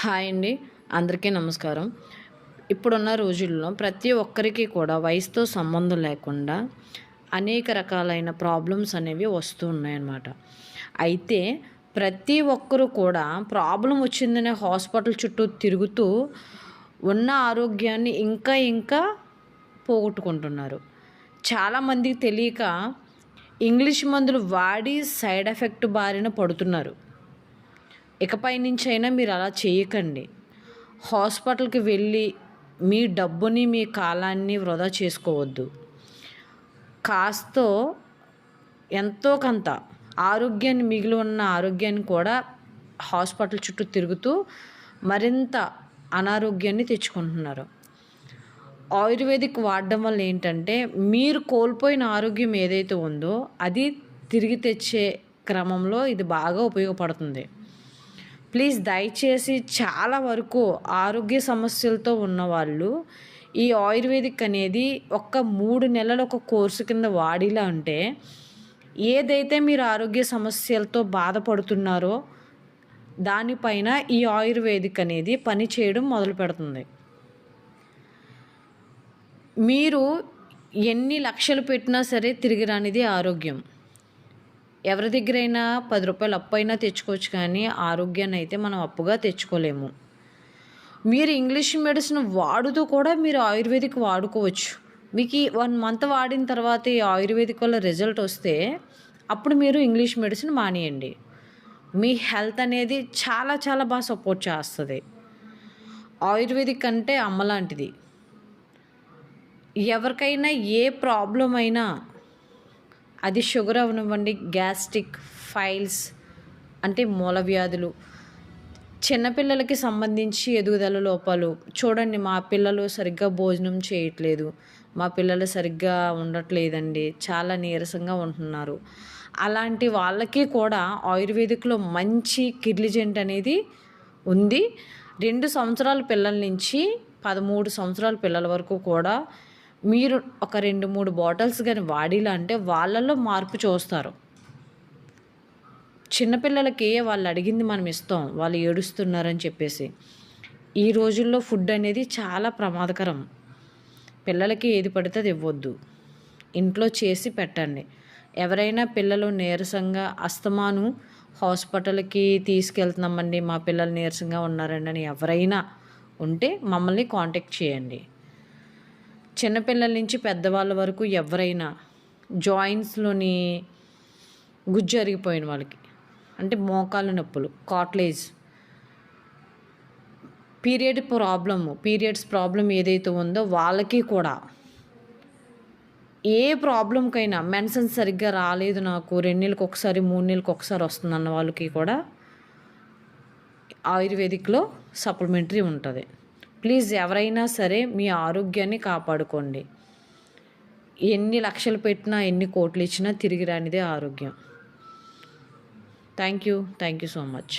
Hi అండి. అందరికీ నమస్కారం. ఇప్పుడున్న రోజుల్లో ప్రతి ఒక్కరికి కూడా వయసుతో సంబంధం లేకుండా అనేక రకాలైన ప్రాబ్లమ్స్ అనేవి వస్తూ ఉన్నాయన్నమాట. అయితే ప్రతి ఒక్కరూ కూడా ప్రాబ్లం వచ్చిందనే హాస్పిటల్ చుట్టూ తిరుగుతూ ఉన్న ఆరోగ్యాన్ని ఇంకా ఇంకా పోగొట్టుకుంటున్నారు. చాలామందికి తెలియక ఇంగ్లీష్ మందులు వాడి సైడ్ ఎఫెక్ట్ బారిన పడుతున్నారు. ఇకపై నుంచి అయినా మీరు అలా చేయకండి. హాస్పిటల్కి వెళ్ళి మీ డబ్బుని మీ కాలాన్ని వృధా చేసుకోవద్దు. కాస్త ఎంతో కొంత ఆరోగ్యాన్ని మిగిలి ఉన్న ఆరోగ్యాన్ని కూడా హాస్పిటల్ చుట్టూ తిరుగుతూ మరింత అనారోగ్యాన్ని తెచ్చుకుంటున్నారు. ఆయుర్వేదిక్ వాడడం వల్ల ఏంటంటే మీరు కోల్పోయిన ఆరోగ్యం ఏదైతే ఉందో అది తిరిగి తెచ్చే క్రమంలో ఇది బాగా ఉపయోగపడుతుంది. ప్లీజ్ దయచేసి చాలా వరకు ఆరోగ్య సమస్యలతో ఉన్నవాళ్ళు ఈ ఆయుర్వేదిక్ అనేది ఒక్క మూడు నెలల ఒక కోర్సు కింద వాడిలా అంటే ఏదైతే మీరు ఆరోగ్య సమస్యలతో బాధపడుతున్నారో దానిపైన ఈ ఆయుర్వేదిక్ అనేది పని చేయడం మొదలు పెడుతుంది. మీరు ఎన్ని లక్షలు పెట్టినా సరే తిరిగి రానిది ఆరోగ్యం. ఎవరి దగ్గరైనా పది రూపాయలు అప్పు అయినా తెచ్చుకోవచ్చు కానీ ఆరోగ్యాన్ని అయితే మనం అప్పుగా తెచ్చుకోలేము. మీరు ఇంగ్లీష్ మెడిసిన్ వాడుతూ కూడా మీరు ఆయుర్వేదిక్ వాడుకోవచ్చు. మీకు వన్ మంత్ వాడిన తర్వాత ఈ ఆయుర్వేదిక్ వల్ల రిజల్ట్ వస్తే అప్పుడు మీరు ఇంగ్లీష్ మెడిసిన్ మానేయండి. మీ హెల్త్ అనేది చాలా చాలా బాగా సపోర్ట్ చేస్తుంది. ఆయుర్వేదిక్ అంటే అమ్మలాంటిది ఎవరికైనా ఏ ప్రాబ్లం అయినా అది షుగర్ అవనివ్వండి గ్యాస్ట్రిక్ ఫైల్స్ అంటే మూల వ్యాధులు. చిన్నపిల్లలకి సంబంధించి ఎదుగుదల లోపాలు. చూడండి మా పిల్లలు సరిగ్గా భోజనం చేయట్లేదు. మా పిల్లలు సరిగ్గా ఉండట్లేదండి. చాలా నీరసంగా ఉంటున్నారు. అలాంటి వాళ్ళకి కూడా ఆయుర్వేదిక్లో మంచి కిడ్లిజెంట్ అనేది ఉంది. రెండు సంవత్సరాల పిల్లల నుంచి పదమూడు సంవత్సరాల పిల్లల వరకు కూడా మీరు ఒక రెండు మూడు బాటిల్స్ కానీ వాడిలా అంటే వాళ్ళల్లో మార్పు చూస్తారు. చిన్నపిల్లలకి వాళ్ళు అడిగింది మనం ఇస్తాం వాళ్ళు ఏడుస్తున్నారని చెప్పేసి. ఈ రోజుల్లో ఫుడ్ అనేది చాలా ప్రమాదకరం. పిల్లలకి ఏది పడితే అది ఇవ్వద్దు. ఇంట్లో చేసి పెట్టండి. ఎవరైనా పిల్లలు నీరసంగా అస్తమాను హాస్పిటల్కి తీసుకెళ్తున్నామండి మా పిల్లలు నీరసంగా ఉన్నారండి అని ఎవరైనా ఉంటే మమ్మల్ని కాంటాక్ట్ చేయండి. చిన్నపిల్లల నుంచి పెద్దవాళ్ళ వరకు ఎవరైనా జాయింట్స్లోని గుజ్జు అరిగిపోయిన వాళ్ళకి అంటే మోకాలు నొప్పులు cartilage period problem periods problem ఏదైతే ఉందో వాళ్ళకి కూడా ఏ ప్రాబ్లంకైనా మెన్సన్ సరిగ్గా రాలేదు నాకు రెండు నెలలకు ఒకసారి మూడు నెలలకు ఒకసారి వస్తుందన్న వాళ్ళకి కూడా ఆయుర్వేదిక్లో సప్లిమెంటరీ ఉంటుంది. ప్లీజ్ ఎవరైనా సరే మీ ఆరోగ్యాన్ని కాపాడుకోండి. ఎన్ని లక్షలు పెట్టినా ఎన్ని కోట్లు ఇచ్చినా తిరిగి రానిదే ఆరోగ్యం. Thank you thank you so much